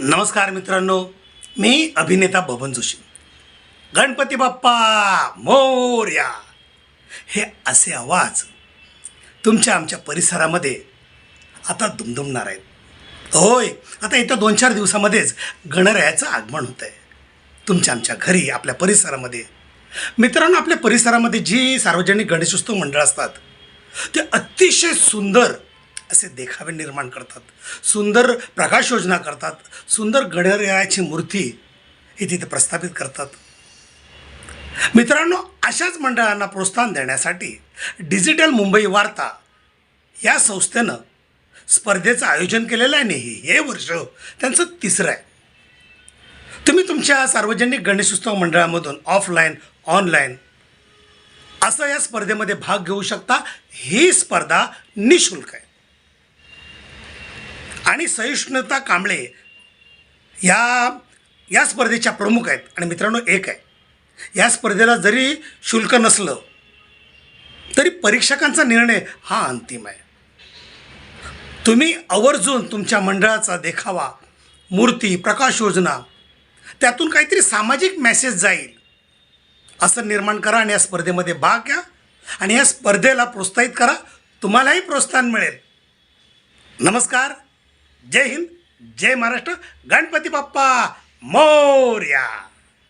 नमस्कार मित्रांनो मी अभिनेता बबन जोशी. गणपती बाप्पा मोर्या. हे असे आवाज तुमच्या आमच्या परिसरामध्ये आता दुमदुमणार आहेत. होय आता येत्या दोन चार दिवसामध्येच गणरायाचं आगमन होतं आहे तुमच्या आमच्या घरी आपल्या परिसरामध्ये. मित्रांनो आपल्या परिसरामध्ये जी सार्वजनिक गणेशोत्सव मंडळ असतात ते अतिशय सुंदर असे देखावे निर्माण करतात. सुंदर प्रकाश योजना करतात. सुंदर गणरायाची मूर्ती ही तिथे प्रस्थापित करतात. मित्रांनो अशाच मंडळांना प्रोत्साहन देण्यासाठी डिजिटल मुंबई वार्ता या संस्थेनं स्पर्धेचं आयोजन केलेलं आहे नाही हे वर्ष त्यांचं तिसरं आहे. तुम्ही तुमच्या सार्वजनिक गणेशोत्सव मंडळामधून ऑफलाईन ऑनलाईन असं या स्पर्धेमध्ये भाग घेऊ शकता. ही स्पर्धा निशुल्क आहे. आणि सहिष्णुता कांबळे या या स्पर्धेच्या प्रमुख आहेत. आणि मित्रांनो एक आहे. या स्पर्धेला जरी शुल्क नसलं तरी परीक्षकांचा निर्णय हा अंतिम आहे. तुम्ही आवर्जून तुमच्या मंडळाचा देखावा मूर्ती प्रकाश योजना त्यातून काहीतरी सामाजिक मेसेज जाईल असं निर्माण करा आणि या स्पर्धेमध्ये भाग घ्या. आणि या स्पर्धेला प्रोत्साहित करा. तुम्हालाही प्रोत्साहन मिळेल. नमस्कार. जय हिंद जय महाराष्ट्र गणपती बाप्पा मोर्या!